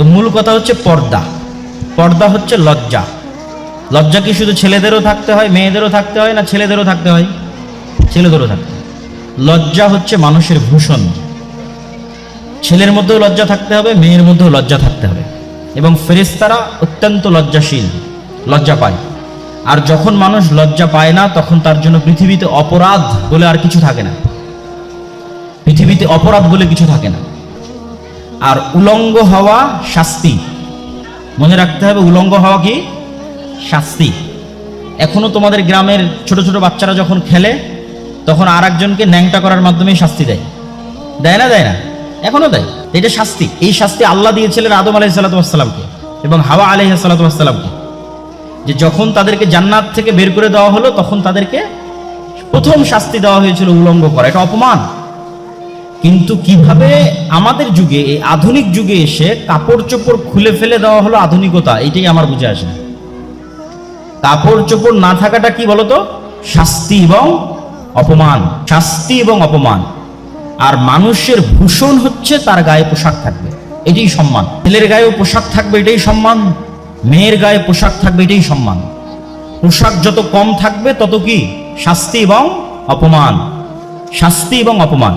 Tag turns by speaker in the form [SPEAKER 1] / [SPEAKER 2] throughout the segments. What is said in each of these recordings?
[SPEAKER 1] তো মূল কথা হচ্ছে পর্দা। পর্দা হচ্ছে লজ্জা। লজ্জা কি শুধু ছেলেদেরও থাকতে হয়, মেয়েদেরও থাকতে হয় না ছেলেদেরও থাকতে হয়? ছেলেদেরও থাকতে হয়। লজ্জা হচ্ছে মানুষের ভূষণ। ছেলের মধ্যেও লজ্জা থাকতে হবে, মেয়ের মধ্যেও লজ্জা থাকতে হবে। এবং ফেরেস্তারা অত্যন্ত লজ্জাশীল, লজ্জা পায়। আর যখন মানুষ লজ্জা পায় না, তখন তার জন্য পৃথিবীতে অপরাধ বলে আর কিছু থাকে না। পৃথিবীতে অপরাধ বলে কিছু থাকে না। আর উলঙ্গ হওয়া শাস্তি। মনে রাখতে হবে, উলঙ্গ হওয়া কি? শাস্তি। এখনও তোমাদের গ্রামের ছোট ছোট বাচ্চারা যখন খেলে, তখন আর একজনকে ন্যাংটা করার মাধ্যমে শাস্তি দেয়। দেয় না দেয় না? এখনও দেয়। এটা শাস্তি। এই শাস্তি আল্লাহ দিয়েছিলেন আদম আলাহি সাল্লাতামকে এবং হাওয়া আলাহি সাল্লাতামকে যে যখন তাদেরকে জান্নাত থেকে বের করে দেওয়া হলো, তখন তাদেরকে প্রথম শাস্তি দেওয়া হয়েছিল উলঙ্গ করা। এটা অপমান। কিন্তু কীভাবে আমাদের যুগে, এই আধুনিক যুগে এসে কাপড় চোপড় খুলে ফেলে দেওয়া হলো আধুনিকতা, এটাই আমার বুঝে আসে কাপড় চোপড় না থাকাটা কি বলতো? শাস্তি এবং অপমান, শাস্তি এবং অপমান। আর মানুষের ভূষণ হচ্ছে তার গায়ে পোশাক থাকবে, এটাই সম্মান। ছেলের গায়েও পোশাক থাকবে, এটাই সম্মান। মেয়ের গায়ে পোশাক থাকবে, এটাই সম্মান। পোশাক যত কম থাকবে, তত কি? শাস্তি এবং অপমান। শাস্তি এবং অপমান।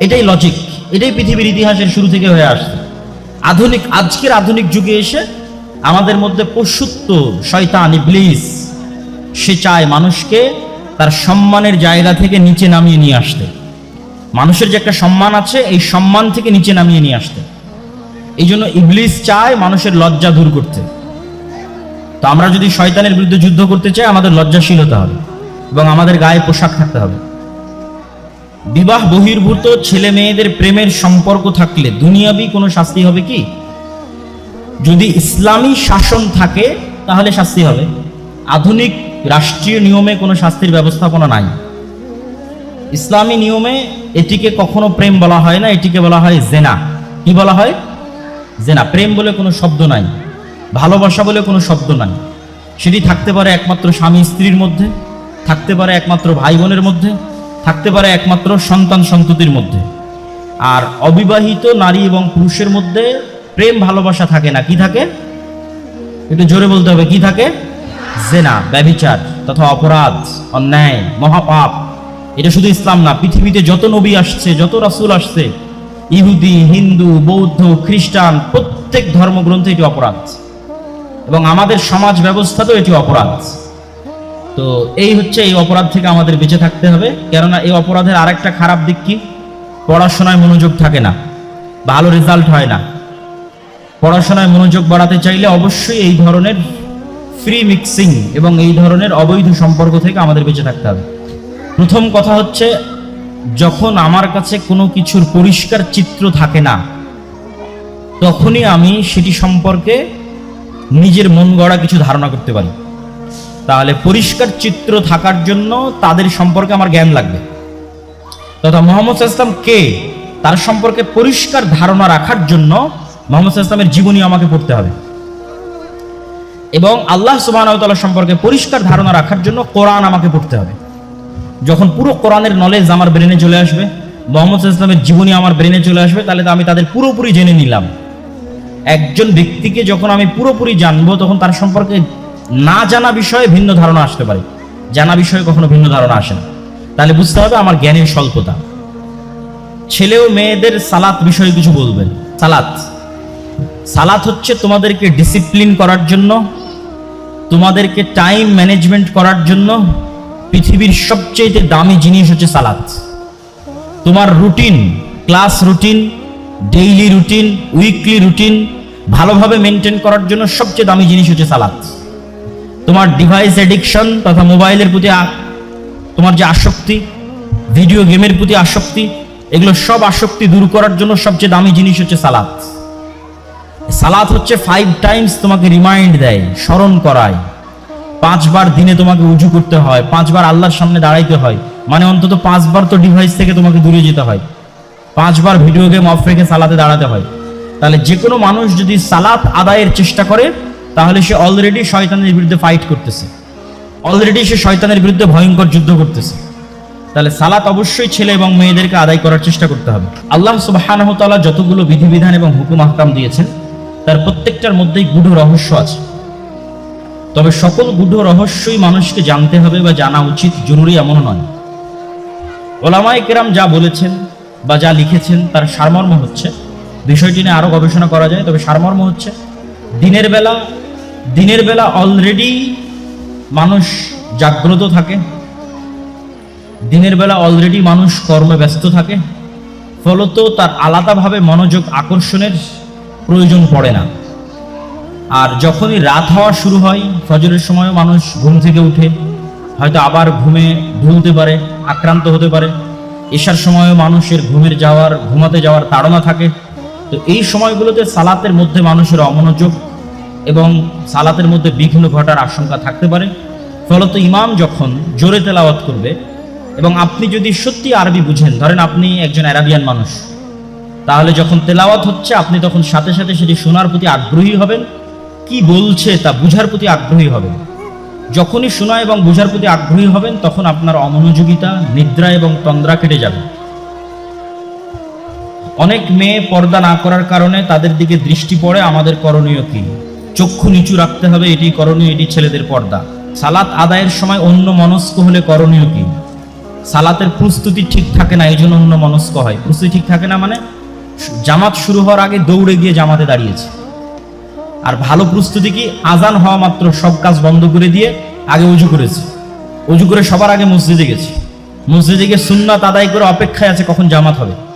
[SPEAKER 1] এটাই লজিক এটাই পৃথিবীর ইতিহাসের শুরু থেকে হয়ে আসছে। আধুনিক, আজকের আধুনিক যুগে এসে আমাদের মধ্যে পশুত্ব, শয়তান, ইবলিস, সে চায় মানুষকে তার সম্মানের জায়গা থেকে নিচে নামিয়ে নিয়ে আসতে। মানুষের যে একটা সম্মান আছে, এই সম্মান থেকে নিচে নামিয়ে নিয়ে আসতে। এই জন্য ইবলিস চায় মানুষের লজ্জা দূর করতে। তো আমরা যদি শয়তানের বিরুদ্ধে যুদ্ধ করতে চাই, আমাদের লজ্জাশীল হতে হবে এবং আমাদের গায়ে পোশাক থাকতে হবে। বিবাহ বহির্ভূত ছেলে মেয়েদের প্রেমের সম্পর্ক থাকলে দুনিয়াবি কোনো শাস্তি হবে কি? যদি ইসলামী শাসন থাকে, তাহলে শাস্তি হবে। আধুনিক রাষ্ট্রীয় নিয়মে কোনো শাস্তির ব্যবস্থাপনা নাই। ইসলামী নিয়মে এটিকে কখনো প্রেম বলা হয় না, এটিকে বলা হয় জেনা। কি বলা হয়? জেনা। প্রেম বলে কোনো শব্দ নাই। ভালোবাসা বলে কোনো শব্দ নাই। সেটি থাকতে পারে একমাত্র স্বামী স্ত্রীর মধ্যে, থাকতে পারে একমাত্র ভাই বোনের মধ্যে থাকতে পারে একমাত্র সন্তান সন্ততির মধ্যে। আর অবিবাহিত নারী এবং পুরুষের মধ্যে প্রেম ভালোবাসা থাকে না, কি থাকে? একটু জোরে বলতে হবে, কি থাকে? জেনা, ব্যভিচার তথা অপরাধ, অন্যায়, মহাপাপ। এটা শুধু ইসলাম না, পৃথিবীতে যত নবী আসছে, যত রাসুল আসছে, ইহুদি, হিন্দু, বৌদ্ধ, খ্রিস্টান, প্রত্যেক ধর্মগ্রন্থে এটি অপরাধ। এবং আমাদের সমাজ ব্যবস্থাতেও এটি অপরাধ। তো এই হচ্ছে এই অপরাধ থেকে আমাদের বেঁচে থাকতে হবে। কেননা এই অপরাধের আরেকটা খারাপ দিক কি? পড়াশোনায় মনোযোগ থাকে না, ভালো রেজাল্ট হয় না। পড়াশোনায় মনোযোগ বাড়াতে চাইলে অবশ্যই এই ধরনের ফ্রি মিক্সিং এবং এই ধরনের অবৈধ সম্পর্ক থেকে আমাদের বেঁচে থাকতে হবে। প্রথম কথা হচ্ছে, যখন আমার কাছে কোনো কিছুর পরিষ্কার চিত্র থাকে না, তখনই আমি সেটি সম্পর্কে নিজের মন গড়া কিছু ধারণা করতে পারি। তাহলে পরিষ্কার চিত্র থাকার জন্য তাদের সম্পর্কে আমার জ্ঞান লাগবে। তথা মোহাম্মদ ইসলাম কে? তার সম্পর্কে পরিষ্কার ধারণা রাখার জন্য মোহাম্মদ ইসলামের জীবনী আমাকে পড়তে হবে। এবং আল্লাহ সুবাহ সম্পর্কে পরিষ্কার ধারণা রাখার জন্য কোরআন আমাকে পড়তে হবে। যখন পুরো কোরআনের নলেজ আমার ব্রেনে চলে আসবে, মোহাম্মদ ইসলামের জীবনী আমার ব্রেনে চলে আসবে, তাহলে তো আমি তাদের পুরোপুরি জেনে নিলাম। একজন ব্যক্তিকে যখন আমি পুরোপুরি জানব, তখন তার সম্পর্কে না জানা বিষয়ে ভিন্ন ধারণা আসতে পারে। জানা বিষয়ে কখনো ভিন্ন ধারণা আসে না। তাহলে বুঝতে হবে আমার জ্ঞানের স্বল্পতা। ছেলে ও মেয়েদের সালাত বিষয়ে কিছু বলবেন? সালাত। সালাত হচ্ছে তোমাদেরকে ডিসিপ্লিন করার জন্য, তোমাদেরকে টাইম ম্যানেজমেন্ট করার জন্য পৃথিবীর সবচেয়ে দামি জিনিস হচ্ছে সালাত। তোমার routine class routine daily routine weekly routine ভালোভাবে মেনটেন করার জন্য সবচেয়ে দামি জিনিস হচ্ছে সালাত। তোমার ডিভাইস এডিকশন তথা মোবাইলের প্রতি তোমার যে আসক্তি ভিডিও গেমের প্রতি আসক্তি, এগুলো সব আসক্তি দূর করার জন্য সবচেয়ে দামি জিনিস হচ্ছে সালাত সালাত হচ্ছে ফাইভ টাইমস তোমাকে রিমাইন্ড দেয়, স্মরণ করায়। পাঁচবার দিনে তোমাকে উজু করতে হয়, পাঁচবার আল্লাহর সামনে দাঁড়াইতে হয়। মানে অন্তত পাঁচবার তো ডিভাইস থেকে তোমাকে দূরে যেতে হয়। পাঁচবার ভিডিও গেম অফ রেখে সালাতে দাঁড়াতে হয়। তাহলে যে কোনো মানুষ যদি সালাত আদায়ের চেষ্টা করে তাহলে সে অলরেডি শয়তানের বিরুদ্ধে ফাইট করতেছে। অলরেডি সে শয়তানের বিরুদ্ধে ভয়ঙ্কর যুদ্ধ করতেছে। তাহলে সালাত অবশ্যই ছেলে এবং মেয়েদেরকে আদায় করার চেষ্টা করতে হবে। আল্লাহ সুবহানাহু তাআলা যতগুলো বিধিবিধান এবং হুকুম আহকাম দিয়েছেন, তার প্রত্যেকটার মধ্যেই গূঢ় রহস্য আছে। তবে সকল গূঢ় রহস্যই মানুষকে জানতে হবে বা জানা উচিত, জরুরি এমন নয়। ওলামাই কেরাম যা বলেছেন বা যা লিখেছেন, তার সারমর্ম হচ্ছে। বিষয়টি নিয়ে আরও গবেষণা করা যায়, তবে সারমর্ম হচ্ছে দিনের বেলা দিনের বেলা অলরেডি মানুষ জাগ্রত থাকে। দিনের বেলা অলরেডি মানুষ কর্মে ব্যস্ত থাকে। ফলত তার আলাদাভাবে মনোযোগ আকর্ষণের প্রয়োজন পড়ে না। আর যখনই রাত হওয়া শুরু হয়, ফজরের সময় মানুষ ঘুম থেকে উঠে, হয়তো আবার ঘুমে ঢুলতে পারে, আক্রান্ত হতে পারে। এসার সময়ও মানুষের ঘুমের যাওয়ার, ঘুমাতে যাওয়ার তাড়না থাকে। তো এই সময়গুলোতে সালাতের মধ্যে মানুষের অমনোযোগ এবং সালাতের মধ্যে বিঘ্ন ঘটার আশঙ্কা থাকতে পারে। ফলত ইমাম যখন জোরে তেলাওয়াত করবে এবং আপনি যদি সত্যি আরবি বুঝেন, ধরেন আপনি একজন অ্যারাবিয়ান মানুষ, তাহলে যখন তেলাওয়াত হচ্ছে, আপনি তখন সাথে সাথে সেটি শোনার প্রতি আগ্রহী হবেন। কি বলছে তা বুঝার প্রতি আগ্রহী হবেন। যখনই শোনা এবং বুঝার প্রতি আগ্রহী হবেন, তখন আপনার অমনোযোগিতা, নিদ্রা এবং তন্দ্রা কেটে যাবে। অনেক মেয়ে পর্দা না করার কারণে তাদের দিকে দৃষ্টি পড়ে, আমাদের করণীয় কি? চক্ষু নিচু রাখতে হবে, এটি করণীয়, এটি ছেলেদের পর্দা। সালাত আদায়ের সময় অন্য মনস্ক হলে করণীয় কি? সালাতের প্রস্তুতি ঠিক থাকে না, এই জন্য অন্য মনস্ক হয়। প্রস্তুতি ঠিক থাকে না মানে জামাত শুরু হওয়ার আগে দৌড়ে গিয়ে জামাতে দাঁড়িয়েছে। আর ভালো প্রস্তুতি কি? আজান হওয়া মাত্র সব কাজ বন্ধ করে দিয়ে আগে উজু করেছে। উজু করে সবার আগে মসজিদে গেছে। মসজিদে গিয়ে সুন্নাত আদায় করে অপেক্ষায় আছে কখন জামাত হবে।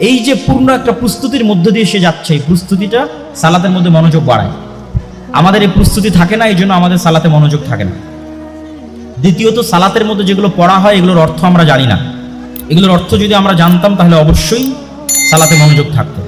[SPEAKER 1] এই যে পূর্ণ একটা প্রস্তুতির মধ্য দিয়ে সে যাচ্ছে, এই প্রস্তুতিটা সালাতের মধ্যে মনোযোগ বাড়ায়। আমাদের এই প্রস্তুতি থাকে না, এই জন্য আমাদের সালাতে মনোযোগ থাকে না। দ্বিতীয়ত, সালাতের মধ্যে যেগুলো পড়া হয়, এগুলোর অর্থ আমরা জানি না। এগুলোর অর্থ যদি আমরা জানতাম, তাহলে অবশ্যই সালাতে মনোযোগ থাকতো।